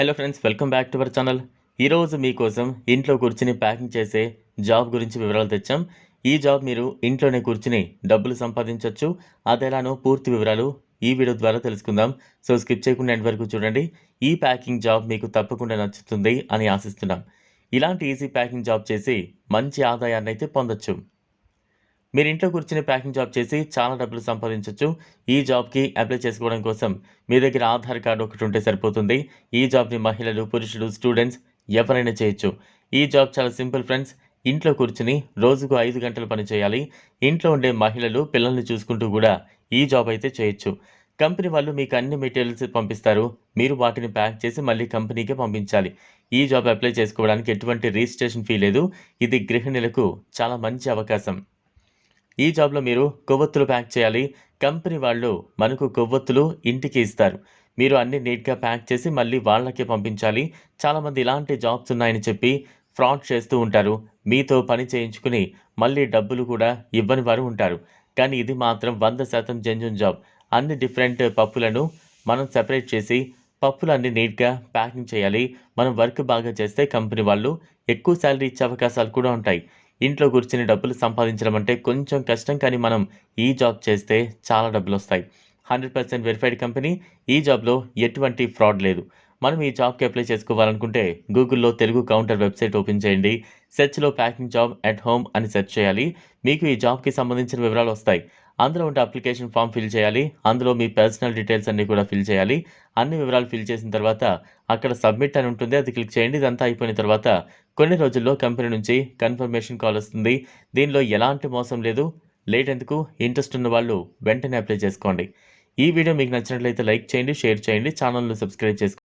Hello friends welcome back to our channel ఈరోజు మీకోసం ఇంట్లో కూర్చుని ప్యాకింగ్ చేసే జాబ్ గురించి వివరాలు తెచ్చాం. ఈ జాబ్ మీరు ఇంట్లోనే కూర్చుని డబ్బులు సంపాదించవచ్చు అదెలానో పూర్తి వివరాలు ఈ వీడియో ద్వారా తెలుసుకుందాం. సో స్కిప్ చేయకుండా ఎండ్ వరకు చూడండి. ఈ ప్యాకింగ్ జాబ్ మీకు తప్పకుండా నచ్చుతుంది అని ఆశిస్తున్నాం. ఇలాంటి ఈజీ ప్యాకింగ్ జాబ్ చేసి మంచి ఆదాయాన్ని అయితే పొందొచ్చు. మీరు ఇంట్లో కూర్చుని ప్యాకింగ్ జాబ్ చేసి చాలా డబ్బులు సంపాదించవచ్చు ఈ జాబ్కి అప్లై చేసుకోవడం కోసం మీ దగ్గర ఆధార్ కార్డు ఒకటి ఉంటే సరిపోతుంది. ఈ జాబ్ని మహిళలు పురుషులు స్టూడెంట్స్ ఎవరైనా చేయొచ్చు. ఈ జాబ్ చాలా సింపుల్ ఫ్రెండ్స్. ఇంట్లో కూర్చుని రోజుకు ఐదు గంటలు పని చేయాలి. ఇంట్లో ఉండే మహిళలు పిల్లల్ని చూసుకుంటూ కూడా ఈ జాబ్ అయితే చేయొచ్చు. కంపెనీ వాళ్ళు మీకు అన్ని మెటీరియల్స్ పంపిస్తారు. మీరు వాటిని ప్యాక్ చేసి మళ్ళీ కంపెనీకే పంపించాలి. ఈ జాబ్ అప్లై చేసుకోవడానికి ఎటువంటి రిజిస్ట్రేషన్ ఫీ లేదు. ఇది గృహిణులకు చాలా మంచి అవకాశం. ఈ జాబ్లో మీరు కొవ్వొత్తులు ప్యాక్ చేయాలి. కంపెనీ వాళ్ళు మనకు కొవ్వొత్తులు ఇంటికి ఇస్తారు. మీరు అన్ని నీట్గా ప్యాక్ చేసి మళ్ళీ వాళ్ళకే పంపించాలి. చాలామంది ఇలాంటి జాబ్స్ ఉన్నాయని చెప్పి ఫ్రాడ్ చేస్తూ ఉంటారు. మీతో పని చేయించుకుని మళ్ళీ డబ్బులు కూడా ఇవ్వని వారు ఉంటారు. కానీ ఇది మాత్రం వంద శాతం జెన్యున్ జాబ్. అన్ని డిఫరెంట్ పప్పులను మనం సెపరేట్ చేసి పప్పులు అన్ని నీట్గా ప్యాకింగ్ చేయాలి. మనం వర్క్ బాగా చేస్తే కంపెనీ వాళ్ళు ఎక్కువ శాలరీ ఇచ్చే అవకాశాలు కూడా ఉంటాయి. ఇంట్లో కూర్చుని డబ్బులు సంపాదించడం అంటే కొంచెం కష్టం కానీ మనం ఈ జాబ్ చేస్తే చాలా డబ్బులు వస్తాయి హండ్రెడ్ పర్సెంట్ వెరిఫైడ్ కంపెనీ ఈ జాబ్లో ఎటువంటి ఫ్రాడ్ లేదు. మనం ఈ జాబ్కి అప్లై చేసుకోవాలనుకుంటే గూగుల్లో తెలుగు కౌంటర్ వెబ్సైట్ ఓపెన్ చేయండి. సెర్చ్లో ప్యాకింగ్ జాబ్ అట్ హోమ్ అని సెర్చ్ చేయాలి. మీకు ఈ జాబ్కి సంబంధించిన వివరాలు వస్తాయి. అందులో ఉంటే అప్లికేషన్ ఫామ్ ఫిల్ చేయాలి. అందులో మీ పర్సనల్ డీటెయిల్స్ అన్నీ కూడా ఫిల్ చేయాలి. అన్ని వివరాలు ఫిల్ చేసిన తర్వాత అక్కడ సబ్మిట్ అని ఉంటుంది. అది క్లిక్ చేయండి. ఇదంతా అయిపోయిన తర్వాత కొన్ని రోజుల్లో కంపెనీ నుంచి కన్ఫర్మేషన్ కాల్ వస్తుంది. దీనిలో ఎలాంటి మోసం లేదు. లేట్ ఎందుకు? ఇంట్రెస్ట్ ఉన్న వాళ్ళు వెంటనే అప్లై చేసుకోండి. ఈ వీడియో మీకు నచ్చినట్లయితే లైక్ చేయండి షేర్ చేయండి. ఛానల్ను సబ్స్క్రైబ్ చేసుకోండి.